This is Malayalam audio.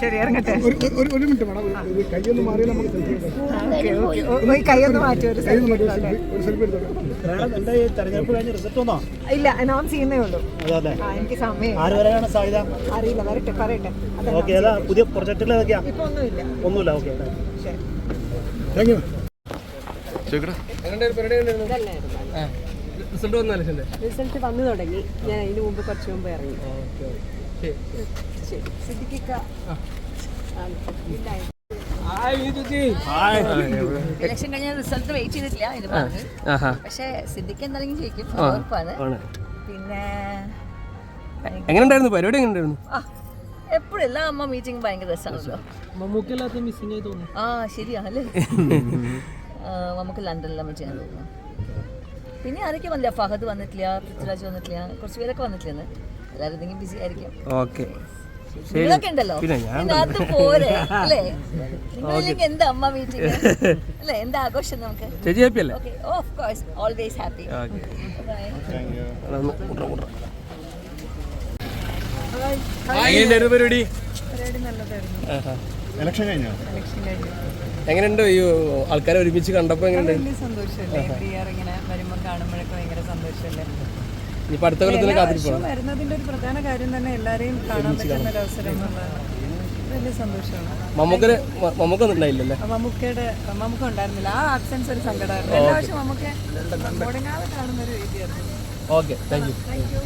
ശരി ഇറങ്ങട്ടെ. ഒരു മിനിറ്റ് ഒരു കൈയൊന്ന് മാറിയാൽ നമുക്ക് കൈയൊന്ന് മാറ്റി ഒരു റിസൾട്ട് ഇല്ല അനൗൺസ് ചെയ്യുന്നേ ഉള്ളൂ. എനിക്ക് സമയം അറിയില്ല വരട്ടെ പറയട്ടെ. പുതിയ പ്രൊജക്ടുകൾ ഇപ്പൊ ഒന്നുമില്ല. ഒന്നുമില്ല ഓക്കെ ശരി. താങ്ക് യു റിസൾട്ട് വന്നല്ലേ ചേട്ടന്റെ റിസൾട്ട് വന്നു തുടങ്ങി. ഞാൻ അതിന് മുമ്പ് കുറച്ച് മുമ്പ് ഇറങ്ങി. ഇലക്ഷൻ കഴിഞ്ഞ റിസൾട്ട് വെയിറ്റ് ചെയ്തിട്ടില്ല ഇത് പറഞ്ഞു ആഹാ. പക്ഷേ സിദ്ദിഖ് എന്തായാലും ജയിക്കും ഉറപ്പാണ് പിന്നെ എങ്ങനെ ഉണ്ടായിരുന്നു പരിപാടി എങ്ങനെ ഉണ്ടായിരുന്നു എപ്പോഴും എല്ലാ അമ്മ മീറ്റിംഗ് ഭയങ്കര രസമാണല്ലോ. മമ്മൂക്കല്ലാത്ത മിസ്സിംഗ് ആയി തോന്നുന്നു. ആ ശരിയാണല്ലേ? ആ, നമുക്ക് ലണ്ടനിലാണ് ചെയ്യാൻ തോന്നുന്നു. പിന്നെ ആരൊക്കെ വന്നില്ല? ഫഹദ് വന്നിട്ടില്ല പൃഥ്വിരാജ് വന്നിട്ടില്ല കുറച്ച് പേരൊക്കെ വന്നിട്ടില്ല എല്ലാവരും എന്തെങ്കിലും ബിസി ആയിരിക്കും. ഓക്കെ. നിങ്ങളൊക്കെ ഉണ്ടല്ലോ. പിന്നെ ഞാൻ പിന്നെ അത് പോരെ അല്ലേ? നിങ്ങളില്ലെങ്കിൽ എന്താ അമ്മ മീറ്റിംഗ് അല്ലേ? എന്താ ആഘോഷം നമുക്ക്? ചേച്ചി ഹാപ്പി അല്ലേ? Okay. Of course always happy okay. Bye എങ്ങനെയുണ്ടായിരുന്നു പരിപാടി? ആഹാ. ഇലക്ഷൻ കഴിഞ്ഞോ? എങ്ങനെയുണ്ട്? ഈ ആൾക്കാരെ ഒരുമിച്ച് കണ്ടപ്പോ എങ്ങനെയുണ്ട്? സന്തോഷമല്ലേ? ഇങ്ങനെ വരുമ്പോൾ കാണുമ്പോഴൊക്കെ ഭയങ്കര സന്തോഷമല്ലേ? ഇനിയിപ്പോൾ അടുത്ത കൊല്ലത്തിന് കാത്തിരിപ്പ് വരുന്നതിന്റെ ഒരു പ്രധാന കാര്യം തന്നെ എല്ലാരെയും കാണാൻ പറ്റുന്ന ഒരു അവസരം എന്നുള്ളതാണ്. വലിയ സന്തോഷമാണ്. മമ്മൂക്കന് മമ്മൂക്ക ഉണ്ടായില്ലല്ലേ മമ്മൂക്കയുടെ മമ്മൂക്ക ഉണ്ടായിരുന്നില്ല. ആ ആബ്സെൻസ് ഒരു സങ്കടമായിരുന്നു. എല്ലാ വർഷവും മമ്മൂക്ക മുടങ്ങാതെ കാണുന്ന ഒരു രീതിയായിരുന്നു. ഓക്കെ. Thank you.